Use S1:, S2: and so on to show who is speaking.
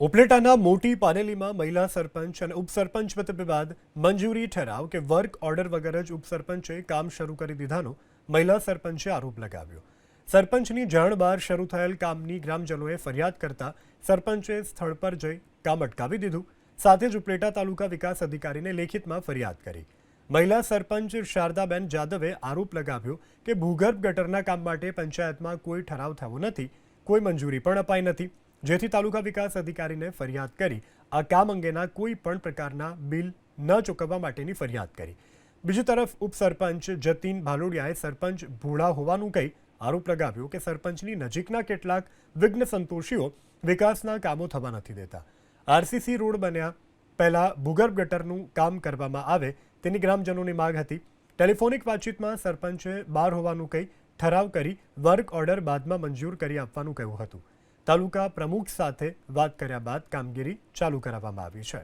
S1: ઉપલેટાના મોટી પાનેલીમાં મહિલા સરપંચ અને ઉપસરપંચ મતભે બાદ મંજૂરી ઠરાવ કે વર્ક ઓર્ડર વગર જ ઉપસરપંચે કામ શરૂ કરી દીધાનો મહિલા સરપંચે આરોપ લગાવ્યો. સરપંચની જાણ બહાર શરૂ થયેલ કામની ગ્રામજનોએ ફરિયાદ કરતા સરપંચે સ્થળ પર જઈ કામ અટકાવી દીધું. સાથે જ ઉપલેટા તાલુકા વિકાસ અધિકારીને લેખિતમાં ફરિયાદ કરી. મહિલા સરપંચ શારદાબેન જાદવે આરોપ લગાવ્યો કે ભૂગર્ભ ગટરના કામ માટે પંચાયતમાં કોઈ ઠરાવ થયો નથી, કોઈ મંજૂરી પણ અપાઈ નથી. જેથી તાલુકા વિકાસ અધિકારીને ફરિયાદ કરી. આ કામ અંગેના કોઈ પણ પ્રકારના બિલ ન ચૂકવવા માટેની ફરિયાદ કરી. બીજી તરફ ઉપસરપંચ જતીન ભાલોડિયાએ સરપંચ ભૂળા હોવાનું કહી આરોપ લગાવ્યો કે સરપંચની નજીકના કેટલાક વિઘ્ન સંતોષીઓ વિકાસના કામો થવા નથી દેતા. આરસીસી રોડ બન્યા પહેલા ભૂગર્ભ ગટરનું કામ કરવામાં આવે તેની ગ્રામજનોની માંગ હતી. ટેલિફોનિક વાતચીતમાં સરપંચે બહાર હોવાનું કહી ઠરાવ કરી વર્ક ઓર્ડર બાદમાં મંજૂર કરી આપવાનું કહ્યું હતું. તાલુકા પ્રમુખ સાથે વાત કર્યા બાદ કામગીરી ચાલુ કરાવવામાં આવી છે.